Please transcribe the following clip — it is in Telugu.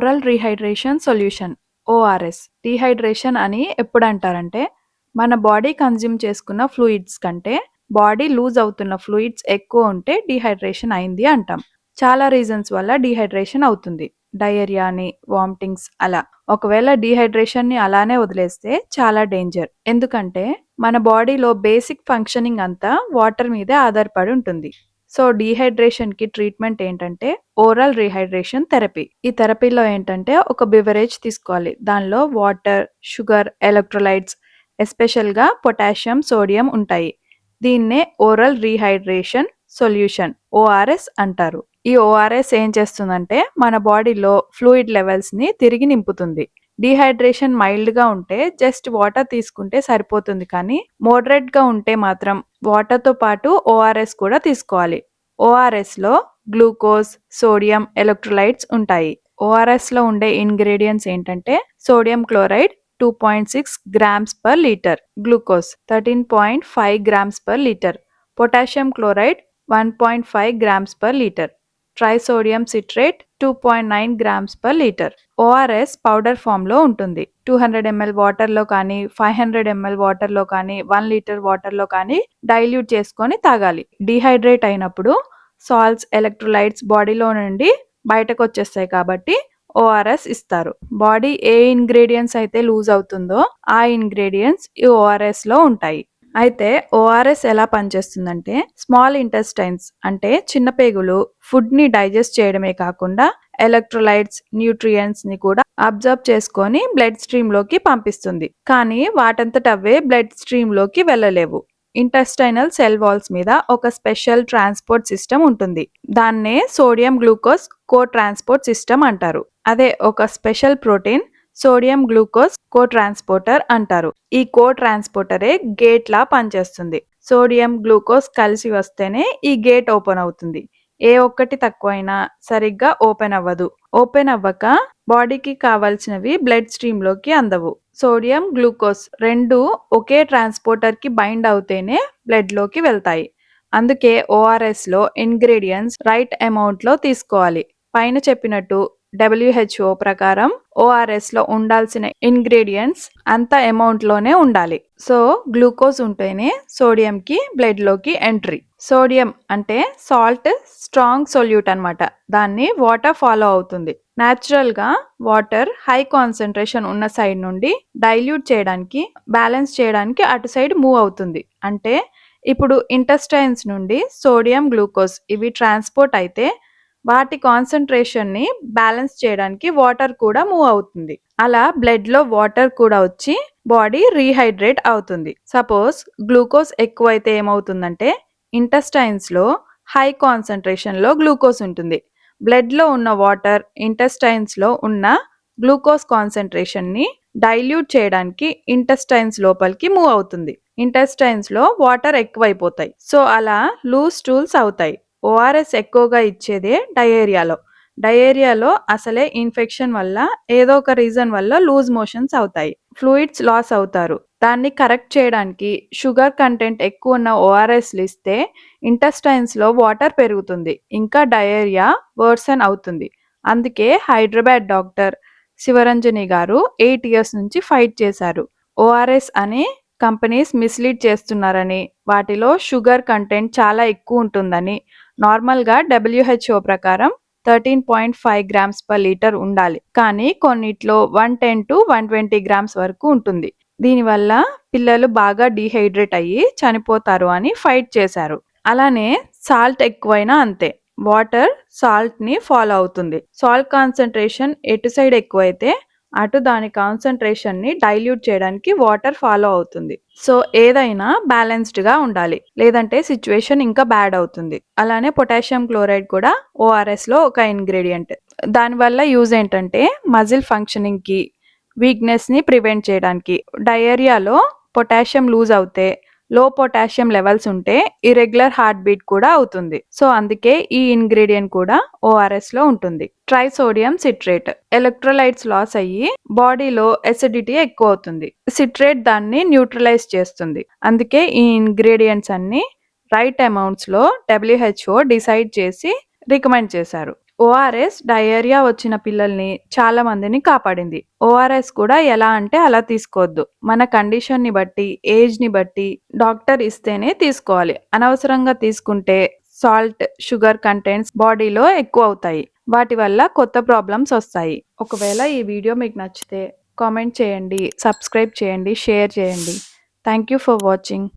Oral rehydration solution ORS rehydration అని ఎప్పుడు అంటారంటే మన బాడీ కన్జ్యూమ్ చేసుకున్న ఫ్లూయిడ్స్ కంటే బాడీ లూజ్ అవుతున్న ఫ్లూయిడ్స్ ఎక్కువ ఉంటే డీహైడ్రేషన్ అయింది అంటాం. చాలా రీజన్స్ వల్ల డీహైడ్రేషన్ అవుతుంది. డయేరియా అని వామిటింగ్స్ అలా. ఒకవేళ డీహైడ్రేషన్ని అలానే వదిలేస్తే చాలా డేంజర్ ఎందుకంటే మన బాడీలో బేసిక్ ఫంక్షనింగ్ అంతా వాటర్ మీదే ఆధారపడి ఉంటుంది. సో డీహైడ్రేషన్కి ట్రీట్మెంట్ ఏంటంటే ఓరల్ రీహైడ్రేషన్ థెరపీ. ఈ థెరపీలో ఏంటంటే ఒక బివరేజ్ తీసుకోవాలి. దానిలో వాటర్ షుగర్ ఎలక్ట్రోలైట్స్ ఎస్పెషల్గా పొటాషియం సోడియం ఉంటాయి. దీన్నే ఓరల్ రీహైడ్రేషన్ సొల్యూషన్ ఓఆర్ఎస్ అంటారు. ఈ ఓఆర్ఎస్ ఏం చేస్తుందంటే మన బాడీలో ఫ్లూయిడ్ లెవెల్స్ని తిరిగి నింపుతుంది. డీహైడ్రేషన్ మైల్డ్గా ఉంటే జస్ట్ వాటర్ తీసుకుంటే సరిపోతుంది కానీ మోడరేట్గా ఉంటే మాత్రం వాటర్తో పాటు ఓఆర్ఎస్ కూడా తీసుకోవాలి. ఓఆర్ఎస్లో గ్లూకోజ్ సోడియం ఎలక్ట్రోలైట్స్ ఉంటాయి. ఓఆర్ఎస్లో ఉండే ఇంగ్రీడియంట్స్ ఏంటంటే sodium chloride two point six grams per litre glucose thirteen point five grams per litre potassium chloride one point five grams per litre trisodium citrate two point nine grams per litre ORS powder ఫామ్లో ఉంటుంది. టూ హండ్రెడ్ ఎంఎల్ వాటర్లో కానీ ఫైవ్ హండ్రెడ్ ఎంఎల్ వాటర్లో కానీ వన్ లీటర్ వాటర్లో కానీ డైల్యూట్ చేసుకొని తాగాలి. డీహైడ్రేట్ అయినప్పుడు సాల్ట్స్ ఎలక్ట్రోలైట్స్ బాడీలో నుండి బయటకు వచ్చేస్తాయి కాబట్టి ఓఆర్ఎస్ ఇస్తారు. బాడీ ఏ ఇంగ్రీడియంట్స్ అయితే లూజ్ అవుతుందో ఆ ఇంగ్రీడియంట్స్ ఈ ఓఆర్ఎస్లో ఉంటాయి. అయితే ఓఆర్ఎస్ ఎలా పనిచేస్తుందంటే స్మాల్ ఇంటెస్టైన్స్ అంటే చిన్న పేగులు ఫుడ్ని డైజెస్ట్ చేయడమే కాకుండా ఎలక్ట్రోలైట్స్ న్యూట్రియంట్స్ని కూడా అబ్జర్వ్ చేసుకొని బ్లడ్ స్ట్రీమ్లోకి పంపిస్తుంది. కానీ వాటంతట అవే బ్లడ్ స్ట్రీమ్లోకి వెళ్ళలేవు. ఇంటెస్టైనల్ సెల్ వాల్స్ మీద ఒక స్పెషల్ ట్రాన్స్పోర్ట్ సిస్టమ్ ఉంటుంది. దాన్నే sodium glucose co transport system అంటారు. అదే ఒక special protein sodium glucose co transporter అంటారు. ఈ కో ట్రాన్స్పోర్టరే గేట్ లా పనిచేస్తుంది. సోడియం గ్లూకోజ్ కలిసి వస్తేనే ఈ గేట్ ఓపెన్ అవుతుంది. ఏ ఒక్కటి తక్కువైనా సరిగ్గా ఓపెన్ అవ్వదు. ఓపెన్ అవ్వక బాడీకి కావాల్సినవి బ్లడ్ స్ట్రీమ్లోకి అందవు. సోడియం గ్లూకోజ్ రెండు ఒకే ట్రాన్స్పోర్టర్కి బైండ్ అవుతేనే బ్లడ్లోకి వెళ్తాయి. అందుకే ఓఆర్ఎస్లో ఇంగ్రీడియంట్స్ రైట్ అమౌంట్లో తీసుకోవాలి. పైన చెప్పినట్టు డబ్ల్యూహెచ్ఓ ప్రకారం ఓఆర్ఎస్లో ఉండాల్సిన ఇంగ్రీడియంట్స్ అంత అమౌంట్లోనే ఉండాలి. సో గ్లూకోజ్ ఉంటేనే సోడియం కి బ్లడ్లోకి ఎంట్రీ. సోడియం అంటే సాల్ట్ స్ట్రాంగ్ సొల్యూట్ అనమాట దాన్ని వాటర్ ఫాలో అవుతుంది. న్యాచురల్గా వాటర్ హై కాన్సన్ట్రేషన్ ఉన్న సైడ్ నుండి డైల్యూట్ చేయడానికి బ్యాలెన్స్ చేయడానికి అటు సైడ్ మూవ్ అవుతుంది. అంటే ఇప్పుడు ఇంటెస్టైన్స్ నుండి సోడియం గ్లూకోజ్ ఇవి ట్రాన్స్పోర్ట్ అయితే వాటి కాన్సన్ట్రేషన్ని బ్యాలెన్స్ చేయడానికి వాటర్ కూడా మూవ్ అవుతుంది. అలా బ్లడ్లో వాటర్ కూడా వచ్చి బాడీ రీహైడ్రేట్ అవుతుంది. సపోజ్ గ్లూకోజ్ ఎక్కువైతే ఏమవుతుందంటే ఇంటెస్టైన్స్లో హై కాన్సన్ట్రేషన్లో గ్లూకోజ్ ఉంటుంది. బ్లడ్లో ఉన్న వాటర్ ఇంటెస్టైన్స్లో ఉన్న గ్లూకోజ్ కాన్సన్ట్రేషన్ని డైల్యూట్ చేయడానికి ఇంటెస్టైన్స్ లోపలికి మూవ్ అవుతుంది. ఇంటెస్టైన్స్లో వాటర్ ఎక్కువైపోతాయి. సో అలా లూజ్ టూల్స్ అవుతాయి. ఓఆర్ఎస్ ఎక్కువగా ఇచ్చేదే డయేరియాలో. డయేరియాలో అసలే ఇన్ఫెక్షన్ వల్ల ఏదో ఒక రీజన్ వల్ల లూజ్ మోషన్స్ అవుతాయి. ఫ్లూయిడ్స్ లాస్ అవుతారు. దాన్ని కరెక్ట్ చేయడానికి షుగర్ కంటెంట్ ఎక్కువ ఉన్న ఓఆర్ఎస్లు ఇస్తే ఇంటస్టైన్స్లో వాటర్ పెరుగుతుంది. ఇంకా డయేరియా వర్సన్ అవుతుంది. అందుకే హైదరాబాద్ డాక్టర్ శివరంజని గారు ఎయిట్ ఇయర్స్ నుంచి ఫైట్ చేశారు. ఓఆర్ఎస్ అనే కంపెనీస్ మిస్లీడ్ చేస్తున్నారని వాటిలో షుగర్ కంటెంట్ చాలా ఎక్కువ ఉంటుందని నార్మల్గా డబ్ల్యూహెచ్ఓ ప్రకారం thirteen point five grams per litre ఉండాలి. కానీ కొన్నిట్లో one ten to one twenty grams వరకు ఉంటుంది. దీనివల్ల పిల్లలు బాగా డీహైడ్రేట్ అయ్యి చనిపోతారు అని ఫైట్ చేశారు. అలానే సాల్ట్ ఎక్కువైనా అంతే. వాటర్ సాల్ట్ని ఫాలో అవుతుంది. సాల్ట్ కాన్సన్ట్రేషన్ ఎటు సైడ్ ఎక్కువైతే అటు దాని కాన్సన్ట్రేషన్ని డైల్యూట్ చేయడానికి వాటర్ ఫాలో అవుతుంది. సో ఏదైనా బ్యాలెన్స్డ్గా ఉండాలి. లేదంటే సిచ్యువేషన్ ఇంకా బ్యాడ్ అవుతుంది. అలానే పొటాషియం క్లోరైడ్ కూడా ఓఆర్ఎస్లో ఒక ఇంగ్రీడియంట్ దానివల్ల యూజ్ ఏంటంటే మజిల్ ఫంక్షనింగ్కి వీక్నెస్ని ప్రివెంట్ చేయడానికి డయేరియాలో పొటాషియం లూజ్ అవుతే లో పొటాషియం లెవెల్స్ ఉంటే ఇరెగ్యులర్ హార్ట్ బీట్ కూడా అవుతుంది. సో అందుకే ఈ ఇంగ్రీడియంట్ కూడా ఓఆర్ఎస్లో ఉంటుంది. ట్రైసోడియం సిట్రేట్ ఎలక్ట్రోలైట్స్ లాస్ అయ్యి బాడీలో ఎసిడిటీ ఎక్కువ అవుతుంది. సిట్రేట్ దాన్ని న్యూట్రలైజ్ చేస్తుంది. అందుకే ఈ ఇంగ్రీడియంట్స్ అన్ని రైట్ అమౌంట్స్లో డబ్ల్యూహెచ్ఓ డిసైడ్ చేసి రికమెండ్ చేశారు. ఓఆర్ఎస్ డయేరియా వచ్చిన పిల్లల్ని చాలా మందిని కాపాడింది. ఓఆర్ఎస్ కూడా ఎలా అంటే అలా తీసుకోవద్దు. మన కండిషన్ని బట్టి ఏజ్ని బట్టి డాక్టర్ ఇస్తేనే తీసుకోవాలి. అనవసరంగా తీసుకుంటే సాల్ట్ షుగర్ కంటెంట్స్ బాడీలో ఎక్కువ అవుతాయి. వాటి వల్ల కొత్త ప్రాబ్లమ్స్ వస్తాయి. ఒకవేళ ఈ వీడియో మీకు నచ్చితే కామెంట్ చేయండి సబ్స్క్రైబ్ చేయండి షేర్ చేయండి. Thank you for watching.